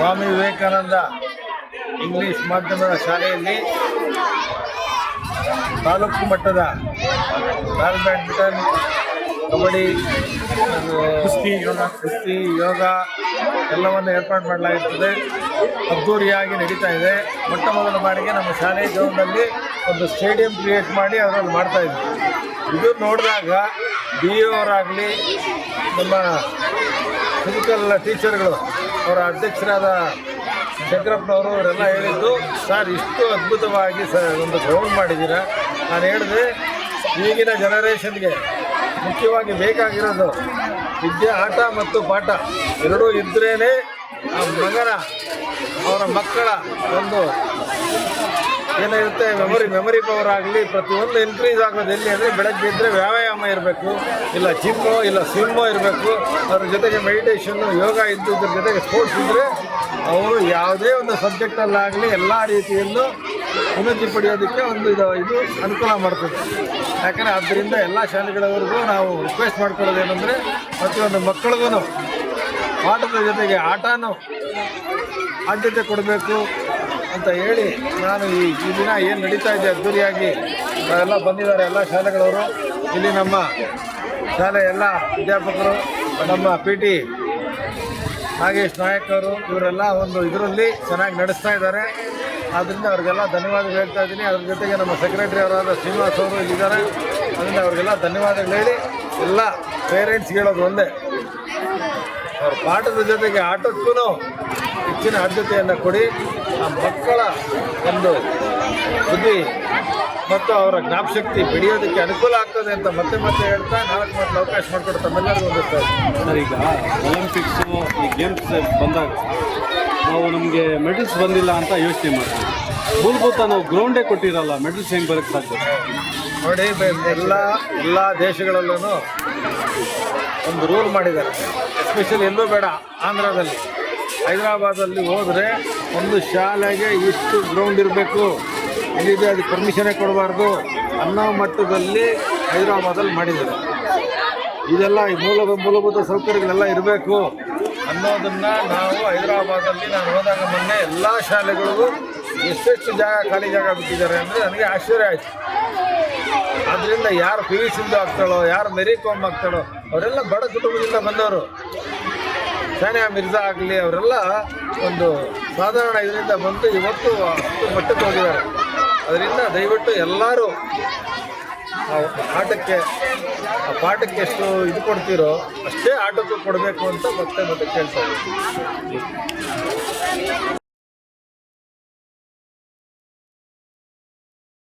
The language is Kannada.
ವಿವೇಕಾನಂದ ಇಂಗ್ಲಿಷ್ ಮಾಧ್ಯಮದ ಶಾಲೆಯಲ್ಲಿ ತಾಲೂಕು ಮಟ್ಟದ ಬಾಲ್ ಬ್ಯಾಡ್ಮಿಂಟನ್, ಕಬಡ್ಡಿ, ಕುಸ್ತಿ, ಯೋಗ ಕುಸ್ತಿ, ಯೋಗ ಎಲ್ಲವನ್ನು ಏರ್ಪಾಡು ಮಾಡಲಾಗಿರ್ತದೆ ಅದ್ಧೂರಿಯಾಗಿ ನಡೀತಾ ಇದೆ. ಮೊಟ್ಟ ಮೊದಲ ಬಾರಿಗೆ ನಮ್ಮ ಶಾಲೆ ಗ್ರೌಂಡಲ್ಲಿ ಒಂದು ಸ್ಟೇಡಿಯಂ ಕ್ರಿಯೇಟ್ ಮಾಡಿ ಅದರಲ್ಲಿ ಮಾಡ್ತಾ ಇದ್ವಿ. ಇದು ನೋಡಿದಾಗ ಬಿ ಅವರಾಗಲಿ ನಮ್ಮ ಫಿಸಿಕಲ್ ಟೀಚರ್ಗಳು ಅವರ ಅಧ್ಯಕ್ಷರಾದ ಶಂಕರಪ್ಪನವರು ಅವರೆಲ್ಲ ಹೇಳಿದ್ದು, ಸರ್, ಇಷ್ಟು ಅದ್ಭುತವಾಗಿ ಸ ಒಂದು ಗ್ರೌಂಡ್ ಮಾಡಿದ್ದೀರಾ? ನಾನು ಹೇಳಿದೆ, ಈಗಿನ ಜನರೇಷನ್ಗೆ ಮುಖ್ಯವಾಗಿ ಬೇಕಾಗಿರೋದು ವಿದ್ಯೆ, ಆಟ ಮತ್ತು ಪಾಠ. ಎರಡೂ ಇದ್ರೇ ಆ ಮಗನ, ಅವರ ಮಕ್ಕಳ ಒಂದು ಏನಿರುತ್ತೆ ಮೆಮೊರಿ ಮೆಮೊರಿ ಪವರ್ ಆಗಲಿ, ಪ್ರತಿಯೊಂದು ಇನ್ಕ್ರೀಸ್ ಆಗೋದು ಎಲ್ಲಿ ಅಂದರೆ ಬೆಳಗ್ಗೆ ಇದ್ದರೆ ವ್ಯಾಯಾಮ ಇರಬೇಕು, ಇಲ್ಲ ಜಿಮ್ಮು ಇಲ್ಲ ಸ್ವಿಮ್ಮು ಇರಬೇಕು, ಅದ್ರ ಜೊತೆಗೆ ಮೆಡಿಟೇಷನ್ನು ಯೋಗ ಇದ್ದು ಇದ್ರ ಜೊತೆಗೆ ಸ್ಪೋರ್ಟ್ಸ್ ಇದ್ದರೆ ಅವರು ಯಾವುದೇ ಒಂದು ಸಬ್ಜೆಕ್ಟಲ್ಲಾಗಲಿ ಎಲ್ಲ ರೀತಿಯಲ್ಲೂ ಉನ್ನತಿ ಪಡೆಯೋದಕ್ಕೆ ಒಂದು ಇದು ಇದು ಅನುಕೂಲ ಮಾಡ್ತದೆ. ಯಾಕಂದರೆ ಆದ್ದರಿಂದ ಎಲ್ಲ ಶಾಲೆಗಳವರೆಗೂ ನಾವು ರಿಕ್ವೆಸ್ಟ್ ಮಾಡ್ಕೊಳ್ಳೋದೇನೆಂದರೆ ಪ್ರತಿಯೊಂದು ಮಕ್ಕಳಿಗೂ ಆಟದ ಜೊತೆಗೆ ಆಟನೂ ಆದ್ಯತೆ ಕೊಡಬೇಕು ಅಂತ ಹೇಳಿ ನಾನು ಈ ದಿನ ಏನು ನಡೀತಾ ಇದೆ ಅದ್ದೂರಿಯಾಗಿ ಎಲ್ಲ ಬಂದಿದ್ದಾರೆ ಎಲ್ಲ ಶಾಲೆಗಳವರು. ಇಲ್ಲಿ ನಮ್ಮ ಶಾಲೆ ಎಲ್ಲ ಅಧ್ಯಾಪಕರು, ನಮ್ಮ ಪಿ ಟಿ ನಾಗೇಶ್ ನಾಯಕ್ ಇವರೆಲ್ಲ ಒಂದು ಇದರಲ್ಲಿ ಚೆನ್ನಾಗಿ ನಡೆಸ್ತಾ ಇದ್ದಾರೆ. ಆದ್ದರಿಂದ ಅವ್ರಿಗೆಲ್ಲ ಧನ್ಯವಾದಗಳು ಹೇಳ್ತಾ ಇದ್ದೀನಿ. ಅದ್ರ ಜೊತೆಗೆ ನಮ್ಮ ಸೆಕ್ರೆಟರಿ ಅವರಾದ ಶ್ರೀನಿವಾಸ್ ಅವರು ಇಲ್ಲಿದ್ದಾರೆ. ಅದರಿಂದ ಅವ್ರಿಗೆಲ್ಲ ಧನ್ಯವಾದಗಳು ಹೇಳಿ, ಎಲ್ಲ ಪೇರೆಂಟ್ಸ್ ಹೇಳೋದು ಒಂದೇ. ಅವ್ರ ಪಾಠದ ಜೊತೆಗೆ ಆಟಕ್ಕೂ ಹೆಚ್ಚಿನ ಆದ್ಯತೆಯನ್ನು ಕೊಡಿ. ಮಕ್ಕಳ ಒಂದು ಬುದ್ಧಿ ಮತ್ತು ಅವರ ಜ್ಞಾಪಶಕ್ತಿ ಬೆಳೆಯೋದಕ್ಕೆ ಅನುಕೂಲ ಆಗ್ತದೆ ಅಂತ ಮತ್ತೆ ಮತ್ತೆ ಹೇಳ್ತಾ ನಾಲ್ಕು ಮತ್ತೆ ಅವಕಾಶ ಮಾಡಿಕೊಡ್ತಾ ತಮ್ಮೆಲ್ಲರಿಗೂ ಹೋಗುತ್ತೆ ಸರ್. ಈಗ ಒಲಿಂಪಿಕ್ಸು ಈ ಗೇಮ್ಸ್ ಬಂದಾಗ ನಾವು ನಮಗೆ ಮೆಡಲ್ಸ್ ಬಂದಿಲ್ಲ ಅಂತ ಯೋಚನೆ ಮಾಡ್ತೀವಿ. ಮೂಲಭೂತ ನಾವು ಗ್ರೌಂಡೇ ಕೊಟ್ಟಿರಲ್ಲ ಮೆಡಲ್ಸ್ ಹೆಂಗೆ ಬರೋಕ್ಕೆ ಸಾಧ್ಯ? ನೋಡಿ ಎಲ್ಲ ಎಲ್ಲ ದೇಶಗಳಲ್ಲೂ ಒಂದು ರೂಲ್ ಮಾಡಿದ್ದಾರೆ. ಎಸ್ಪೆಷಲಿ ಎಲ್ಲೂ ಬೇಡ ಆಂಧ್ರದಲ್ಲಿ. ಹೈದರಾಬಾದಲ್ಲಿ ಹೋದರೆ ಒಂದು ಶಾಲೆಗೆ ಇಷ್ಟು ಗ್ರೌಂಡ್ ಇರಬೇಕು. ಇಲ್ಲಿದೆ ಅದಕ್ಕೆ ಪರ್ಮಿಷನೇ ಕೊಡಬಾರ್ದು ಅನ್ನೋ ಮಟ್ಟದಲ್ಲಿ ಹೈದರಾಬಾದಲ್ಲಿ ಮಾಡಿದ್ದಾರೆ. ಇದೆಲ್ಲ ಮೂಲ ಮೂಲಭೂತ ಸೌಕರ್ಯಗಳೆಲ್ಲ ಇರಬೇಕು ಅನ್ನೋದನ್ನು ನಾವು ಹೈದರಾಬಾದಲ್ಲಿ ನಾನು ಹೋದಾಗ ಮೊನ್ನೆ ಎಲ್ಲ ಶಾಲೆಗಳಿಗೂ ಎಷ್ಟೆಷ್ಟು ಜಾಗ ಖಾಲಿ ಜಾಗ ಬಿಟ್ಟಿದ್ದಾರೆ ಅಂದರೆ ನನಗೆ ಆಶ್ಚರ್ಯ ಆಯಿತು. ಆದ್ದರಿಂದ ಯಾರು ಪಿ ವಿ ಸಿಂಧು ಆಗ್ತಾಳೋ, ಯಾರು ಮೆರಿ ಕಾಮ್ ಆಗ್ತಾಳೋ, ಅವರೆಲ್ಲ ಬಡ ಕುಟುಂಬದಿಂದ ಬಂದವರು. ಸಾನಿಯಾ ಮಿರ್ಜಾ ಆಗಲಿ ಅವರೆಲ್ಲ ಒಂದು ಸಾಧಾರಣ ಇದರಿಂದ ಬಂದು ಇವತ್ತು ಮಟ್ಟಕ್ಕೆ ಹೋಗಿದ್ದಾರೆ. ಅದರಿಂದ ದಯವಿಟ್ಟು ಎಲ್ಲರೂ ಆ ಆಟಕ್ಕೆ, ಆ ಪಾಠಕ್ಕೆ ಎಷ್ಟು ಇದು ಕೊಡ್ತೀರೋ ಅಷ್ಟೇ ಆಟಕ್ಕೂ ಕೊಡಬೇಕು ಅಂತ ಮತ್ತೆ ಮತ್ತೆ ಕೇಳ್ತಾ